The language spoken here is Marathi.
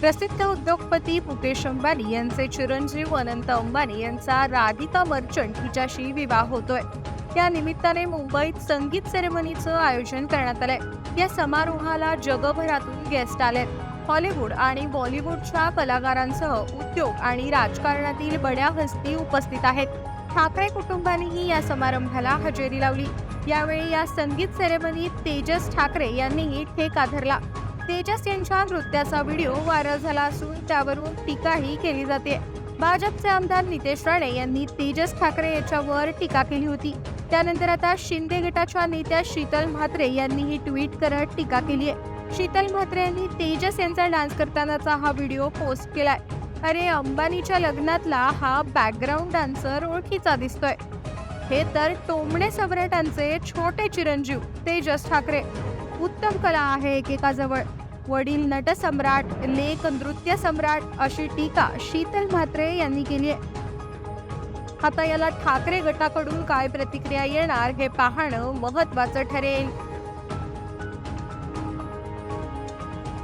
प्रसिद्ध उद्योगपती मुकेश अंबानी यांचे चिरंजीव अनंत अंबानी यांचा राधिका मर्चंट हिच्याशी विवाह होतोय. त्या निमित्ताने मुंबईत संगीत सेरेमनीचं आयोजन करण्यात आलंय. या समारोहाला जगभरातून गेस्ट आले हॉलिवूड आणि बॉलिवूडच्या कलाकारांसह उद्योग आणि राजकारणातील बड्या हस्ती उपस्थित आहेत. ठाकरे कुटुंबानेही या समारंभाला हजेरी लावली. यावेळी या संगीत सेरेमनीत तेजस ठाकरे यांनीही ठेका धरला तेजस यांच्या नृत्याचा व्हिडिओ व्हायरल झाला असून त्यावरून टीकाही केली जाते. भाजपचे आमदार नितेश राणे यांनी तेजस ठाकरे याच्यावर टीका केली होती. त्यानंतर आता शिंदे गटाच्या नेत्या शीतल म्हात्रे यांनीही ट्विट करत टीका केली आहे. शीतल म्हात्रे यांनी तेजस यांचा डान्स करतानाचा हा व्हिडिओ पोस्ट केलाय. अरे अंबानीच्या लग्नातला हा बॅकग्राऊंड डान्सर ओळखीचा दिसतोय. हे तर टोमणे सम्राटांचे छोटे चिरंजीव तेजस ठाकरे. उत्तम कला आहे. एकेकाजवळ वडील नटसम्राट लेख नृत्य सम्राट अशी टीका शीतल म्हात्रे यांनी केली आहे. आता याला ठाकरे गटाकडून काय प्रतिक्रिया येणार हे पाहणं महत्वाचं ठरेल.